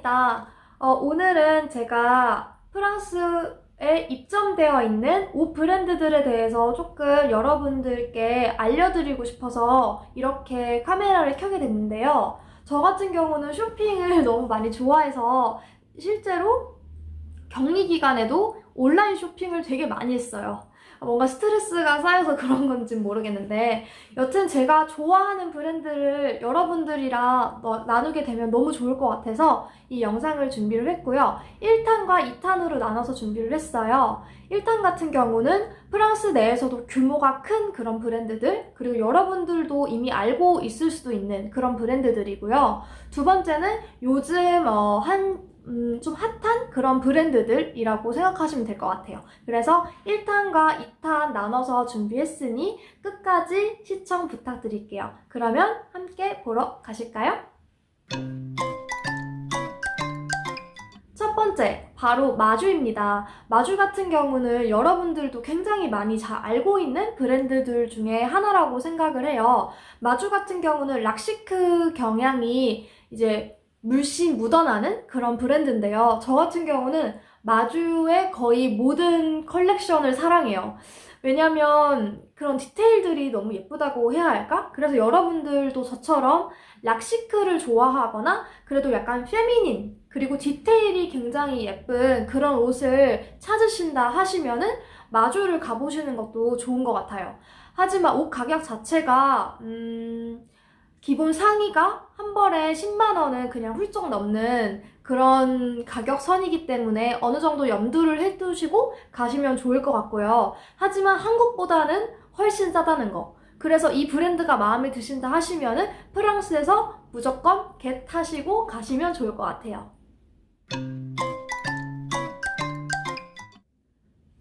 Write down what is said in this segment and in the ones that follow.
반갑습니다. 어, 오늘은 제가 프랑스에 입점되어 있는 옷 브랜드들에 대해서 조금 여러분들께 알려드리고 싶어서 이렇게 카메라를 켜게 됐는데요. 저 같은 경우는 쇼핑을 너무 많이 좋아해서 실제로 격리 기간에도 온라인 쇼핑을 되게 많이 했어요. 뭔가 스트레스가 쌓여서 그런 건지 모르겠는데 여튼 제가 좋아하는 브랜드를 여러분들이랑 너- 나누게 되면 너무 좋을 것 같아서 이 영상을 준비를 했고요. 1탄과 2탄으로 나눠서 준비를 했어요. 1탄 같은 경우는 프랑스 내에서도 규모가 큰 그런 브랜드들, 그리고 여러분들도 이미 알고 있을 수도 있는 그런 브랜드들이고요. 두 번째는 요즘 어, 한 음, 좀 핫한 그런 브랜드들이라고 생각하시면 될 것 같아요. 그래서 1탄과 2탄 나눠서 준비했으니 끝까지 시청 부탁드릴게요. 그러면 함께 보러 가실까요? 첫 번째, 바로 마주입니다. 마주 같은 경우는 여러분들도 굉장히 많이 잘 알고 있는 브랜드들 중에 하나라고 생각을 해요. 마주 같은 경우는 락시크 경향이 이제 물씬 묻어나는 그런 브랜드인데요. 저 같은 경우는 마주의 거의 모든 컬렉션을 사랑해요. 왜냐면 그런 디테일들이 너무 예쁘다고 해야 할까? 그래서 여러분들도 저처럼 락시크를 좋아하거나 그래도 약간 페미닌 그리고 디테일이 굉장히 예쁜 그런 옷을 찾으신다 하시면은 마주를 가보시는 것도 좋은 것 같아요. 하지만 옷 가격 자체가 음, 기본 상의가 한 벌에 10만 원은 그냥 훌쩍 넘는 그런 가격 선이기 때문에 어느 정도 염두를 해두시고 가시면 좋을 것 같고요. 하지만 한국보다는 훨씬 싸다는 거. 그래서 이 브랜드가 마음에 드신다 하시면은 프랑스에서 무조건 겟 하시고 가시면 좋을 것 같아요.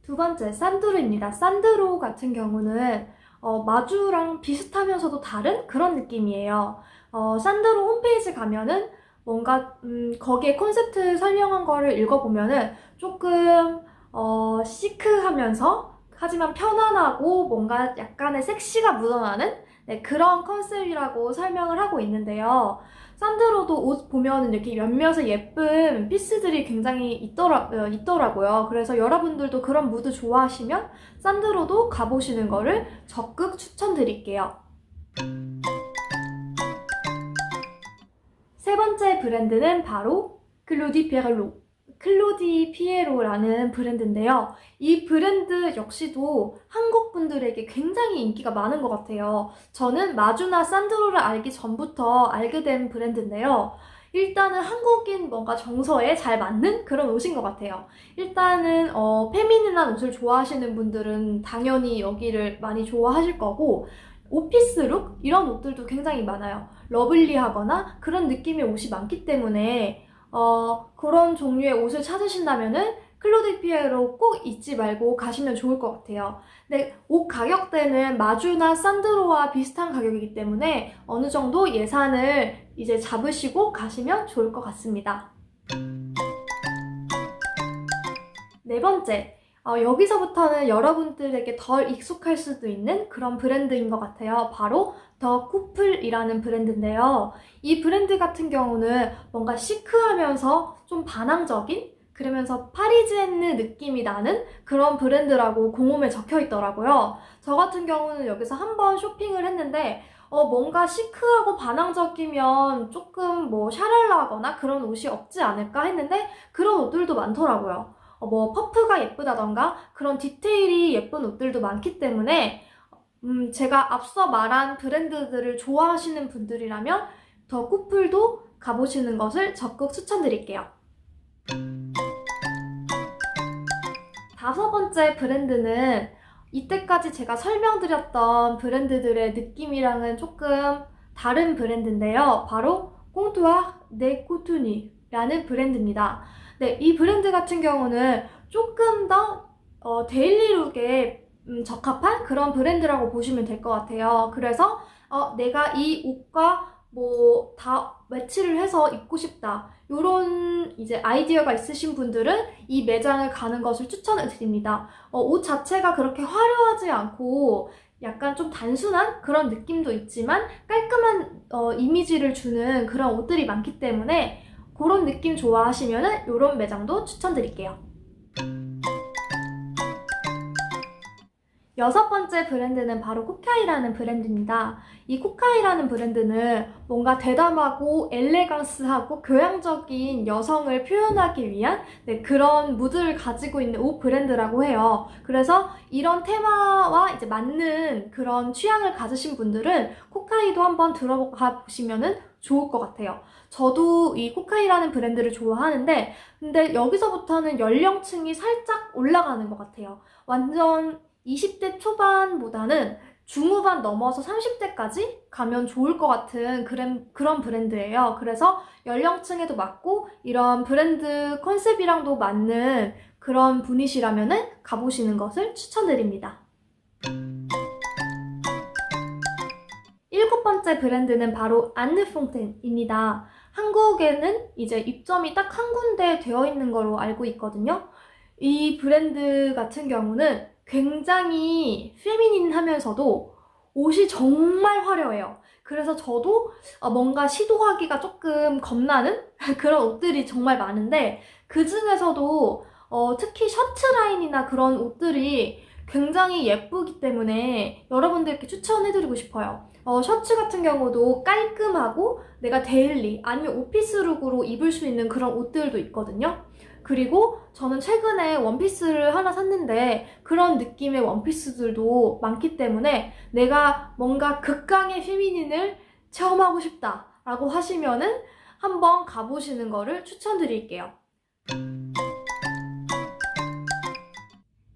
두 번째, 산드로입니다. 산드로 같은 경우는 어, 마주랑 비슷하면서도 다른 그런 느낌이에요. 어, 산드로 홈페이지 가면은 뭔가 음, 거기에 콘셉트 설명한 거를 읽어보면은 조금 어, 시크하면서 하지만 편안하고 뭔가 약간의 섹시가 묻어나는 네, 그런 컨셉이라고 설명을 하고 있는데요. 산드로도 옷 보면 이렇게 몇몇의 예쁜 피스들이 굉장히 있더라, 어, 있더라고요. 그래서 여러분들도 그런 무드 좋아하시면 산드로도 가보시는 거를 적극 추천드릴게요. 세 번째 브랜드는 바로 클로디 피에로. 클로디 피에로라는 브랜드인데요. 이 브랜드 역시도 한국 분들에게 굉장히 인기가 많은 것 같아요. 저는 마주나 산드로를 알기 전부터 알게 된 브랜드인데요. 일단은 한국인 뭔가 정서에 잘 맞는 그런 옷인 것 같아요. 일단은 어, 페미닌한 옷을 좋아하시는 분들은 당연히 여기를 많이 좋아하실 거고 오피스룩 이런 옷들도 굉장히 많아요. 러블리하거나 그런 느낌의 옷이 많기 때문에 어, 그런 종류의 옷을 찾으신다면은 클로디 피에로 꼭 잊지 말고 가시면 좋을 것 같아요. 근데 옷 가격대는 마주나 산드로와 비슷한 가격이기 때문에 어느 정도 예산을 이제 잡으시고 가시면 좋을 것 같습니다. 네 번째, 어, 여기서부터는 여러분들에게 덜 익숙할 수도 있는 그런 브랜드인 것 같아요. 바로 더 쿠플이라는 브랜드인데요. 이 브랜드 같은 경우는 뭔가 시크하면서 좀 반항적인 그러면서 파리지엔느 느낌이 나는 그런 브랜드라고 공홈에 적혀 있더라고요. 저 같은 경우는 여기서 한번 쇼핑을 했는데 어, 뭔가 시크하고 반항적이면 조금 뭐 샤랄라하거나 그런 옷이 없지 않을까 했는데 그런 옷들도 많더라고요. 어, 뭐 퍼프가 예쁘다던가 그런 디테일이 예쁜 옷들도 많기 때문에 음, 제가 앞서 말한 브랜드들을 좋아하시는 분들이라면 더 쿠플도 가보시는 것을 적극 추천드릴게요. 다섯 번째 브랜드는 이때까지 제가 설명드렸던 브랜드들의 느낌이랑은 조금 다른 브랜드인데요. 바로 꽁투아 네 코투니라는 브랜드입니다. 네, 이 브랜드 같은 경우는 조금 더 어, 데일리룩에 음, 적합한 그런 브랜드라고 보시면 될 것 같아요. 그래서 어, 내가 이 옷과 뭐 다 매치를 해서 입고 싶다. 요런 이제 아이디어가 있으신 분들은 이 매장을 가는 것을 추천을 드립니다. 어, 옷 자체가 그렇게 화려하지 않고 약간 좀 단순한 그런 느낌도 있지만 깔끔한 어, 이미지를 주는 그런 옷들이 많기 때문에 그런 느낌 좋아하시면은 이런 매장도 추천드릴게요. 여섯 번째 브랜드는 바로 코카이라는 브랜드입니다. 이 코카이라는 브랜드는 뭔가 대담하고 엘레강스하고 교양적인 여성을 표현하기 위한 네, 그런 무드를 가지고 있는 옷 브랜드라고 해요. 그래서 이런 테마와 이제 맞는 그런 취향을 가지신 분들은 코카이도 한번 들어가 보시면은 좋을 것 같아요. 저도 이 코카이라는 브랜드를 좋아하는데, 근데 여기서부터는 연령층이 살짝 올라가는 것 같아요. 완전 20대 초반보다는 중후반 넘어서 30대까지 가면 좋을 것 같은 그런, 그런 브랜드예요. 그래서 연령층에도 맞고 이런 브랜드 컨셉이랑도 맞는 그런 분이시라면은 가보시는 것을 추천드립니다. 일곱 번째 브랜드는 바로 안느퐁텐입니다. 한국에는 이제 입점이 딱 한 군데 되어 있는 거로 알고 있거든요. 이 브랜드 같은 경우는 굉장히 페미닌하면서도 옷이 정말 화려해요. 그래서 저도 어, 뭔가 시도하기가 조금 겁나는 그런 옷들이 정말 많은데 그 중에서도 어, 특히 셔츠 라인이나 그런 옷들이 굉장히 예쁘기 때문에 여러분들께 추천해드리고 싶어요. 어, 셔츠 같은 경우도 깔끔하고 내가 데일리 아니면 오피스룩으로 입을 수 있는 그런 옷들도 있거든요. 그리고 저는 최근에 원피스를 하나 샀는데 그런 느낌의 원피스들도 많기 때문에 내가 뭔가 극강의 페미닌을 체험하고 싶다라고 하시면은 한번 가보시는 거를 추천드릴게요.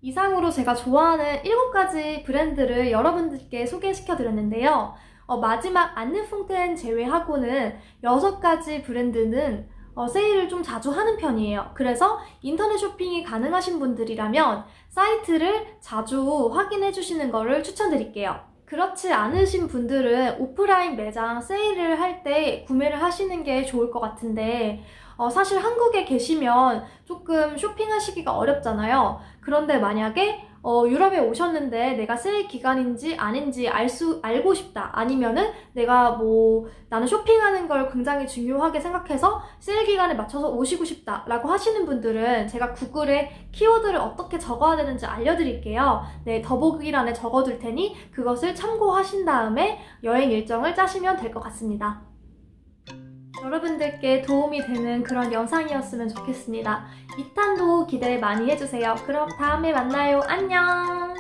이상으로 제가 좋아하는 7가지 브랜드를 여러분들께 소개시켜 드렸는데요. 어, 마지막 안느풍텐 제외하고는 6가지 브랜드는 어, 세일을 좀 자주 하는 편이에요. 그래서 인터넷 쇼핑이 가능하신 분들이라면 사이트를 자주 확인해 주시는 거를 추천드릴게요. 그렇지 않으신 분들은 오프라인 매장 세일을 할 때 구매를 하시는 게 좋을 것 같은데, 어, 사실 한국에 계시면 조금 쇼핑하시기가 어렵잖아요. 그런데 만약에 어, 유럽에 오셨는데 내가 세일 기간인지 아닌지 알 수, 알고 싶다. 아니면은 내가 뭐 나는 쇼핑하는 걸 굉장히 중요하게 생각해서 세일 기간에 맞춰서 오시고 싶다. 라고 하시는 분들은 제가 구글에 키워드를 어떻게 적어야 되는지 알려드릴게요. 네, 더보기란에 적어둘 테니 그것을 참고하신 다음에 여행 일정을 짜시면 될 것 같습니다. 여러분들께 도움이 되는 그런 영상이었으면 좋겠습니다. 2탄도 기대 많이 해주세요. 그럼 다음에 만나요. 안녕!